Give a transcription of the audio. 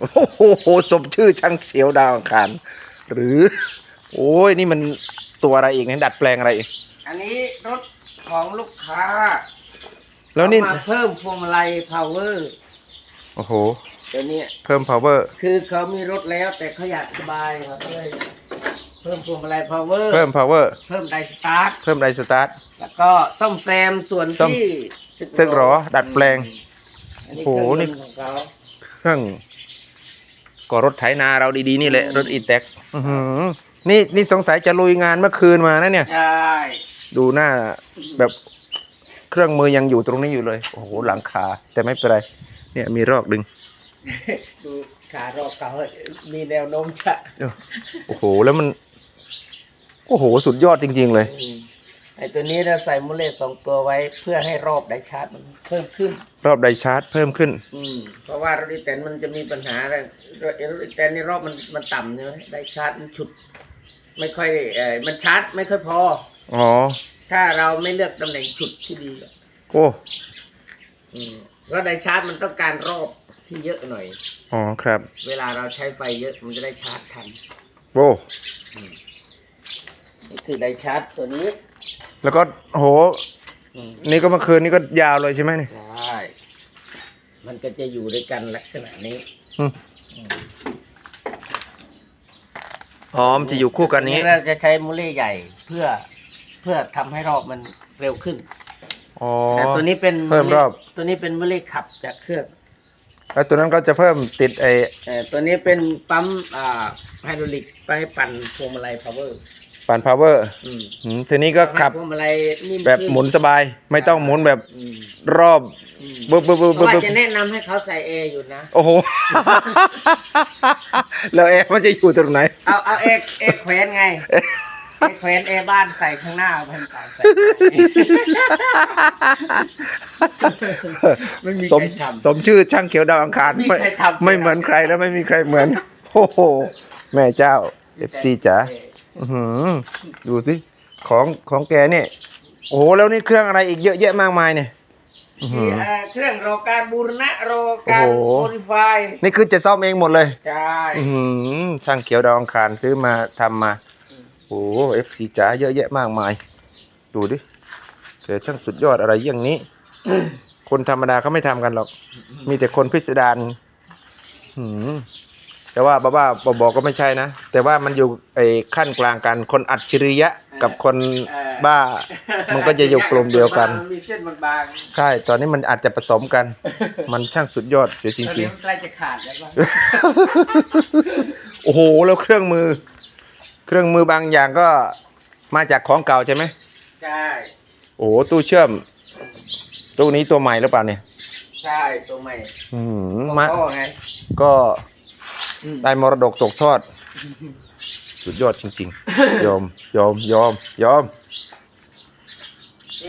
โอ้โหสมชื่อช่างเสียวดาวอังคารหรือ โอ้ยนี่มันตัวอะไรอีกเนี่ยดัดแปลงอะไรอีกอันนี้รถของลูกค้าแล้วนี่เอามาเพิ่มพวงมาลัย power โอ้โหตัวเนี้ยเพิ่ม power คือเขามีรถแล้วแต่เขาอยากสบายเขาก็เลยเพิ่มพวงมาลัย power เพิ่ม power เพิ่มไดสตาร์ทเพิ่มไดสตาร์ท แล้วก็ซ่อมแซมส่วนซ่อมที่ซึ่งล้อดัดแปลง อันนี้โอ้โห เครื่นี่องยนต์ของเขา เครื่อง ก็รถไถนาเราดีๆนี่แหละรถอีแท็กอื้อหือนี่นี่สงสัยจะลุยงานเมื่อคืนมานะเนี่ย ใช่ดูหน้าแบบเครื่องมือยังอยู่ตรงนี้อยู่เลย โอ้โหหลังคาแต่ไม่เป็นไร เนี่ยมีรอกดึง ดูขารอบเขามีแนวโน้มจะโอ้โหแล้วมัน โอ้โหสุดยอดจริง ๆ เลย อืม ไอตัวนี้เราใส่มูลเลตสองตัวไว้เพื่อให้รอบไดชาร์จมันเพิ่มขึ้น รอบไดชาร์จเพิ่มขึ้น อืมเพราะว่ารถอีแตนมันจะมีปัญหาอะไรรถรถอีแตนนี่รอบมันมันต่ำใช่ไหมได้ชาร์จมันฉุด ไม่ค่อยเออมันชาร์จไม่ค่อยพอ อ๋อ ถ้าเราไม่เลือกตำแหน่งฉุดที่ดีอะโอ้อืมเพราะไดชาร์จมันต้องการรอบที่เยอะหน่อย อ๋อครับ เวลาเราใช้ไฟเยอะมันจะได้ชาร์จทันโอ้นี่คือไดชาร์จตัวนี้ แล้วก็โอ้โห อืมนี่ก็เมื่อคืนนี่ก็ยาวเลยใช่ไหมเนี่ยใช่มันก็จะอยู่ด้วยกันลักษณะนี้อืมอ๋อมันจะอยู่คู่กันอย่างนี้ เราจะใช้มูลเลใหญ่เพื่อเพื่อทำให้รอบมันเร็วขึ้น อ๋อ แต่ตัวนี้เป็นเพิ่มรอบ ตัวนี้เป็นมูลเลขับจากเครื่องแล้วตัวนั้นก็จะเพิ่มติดไอเอ่อตัวนี้เป็นปั๊มอ่าไฮดรอลิกไปให้ปั่นพวงมาลัยพาวเวอร์ ปั่นพาวเวอร์อืมทีนี้ก็ขับ พวงมาลัยนิ่มแบบขึ้หมุนสบาย ไม่ต้องหมุนแบบอืมรอบอืมบึ๊บบึ๊บบึ๊บเพบึ๊ราะบว่าบึ๊บจะแนะนำให้เขาใส่แอร์อยู่นะ โอ้โห แล้วแอร์มันจะอยู่ตรงไหน เอาเอาแอร์แอร์แขวนไงแอร์แขวนแอร์บ้านใส่ข้างหน้าแผ่นต่างใส่ไม่มีสมใครทำ สมชื่อช่างเขียวดาวอังคารไม่มีไม่ใครทำ ไม่เหมือนใครแล้วไม่มีใครเหมือน โอ้โห แม่เจ้าเอฟซีจ๋าอื้อ หือดูสิของของแกเนี่ย โอ้โหแล้วนี่เครื่องอะไรอีกเยอะแยะมากมายเนี่ยอื้อหืที่อเอ่อเครื่องรอการบูรณะรอการโอ้โห โมดิฟายนี่คือจะซ่อมเองหมดเลย ใช่อื้อหือช่างเขียวดาวอังคารซื้อมาทำมา โอ้เอฟซีจ๋าเยอะแยะมากมาย ดูดิแกช่างสุดยอดอะไรอย่างนี้ คนธรรมดาเขาไม่ทำกันหรอก มีแต่คนพิสดารหืม แต่ว่าบ้าบ้าๆบอๆก็ไม่ใช่นะ แต่ว่ามันอยู่ไอ้ขั้นกลางกันคนอัจฉริยะกับคนเอ่อบ้า มันก็จะอยู่กลุ่มเดียวกันมัมีเส้นบางๆใช่ ตอนนี้มันอาจจะผสมกัน มันช่างสุดยอดเสียจตอนรินี้งมันใกล้จะขาดแล้วบ้างๆโอ้โหแล้วเครื่องมือ เครื่องมือบางอย่างก็มาจากของเก่าใช่ไหมใช่โอ้โหตู้เชื่อม ตู้นี้ตัวใหม่หรือเปล่าเนี่ยใช่ตัวใหม่ อืมของมาพ่อไงก็ ได้มรดกตกทอด สุดยอดจริงๆยอมยอมยอมยอม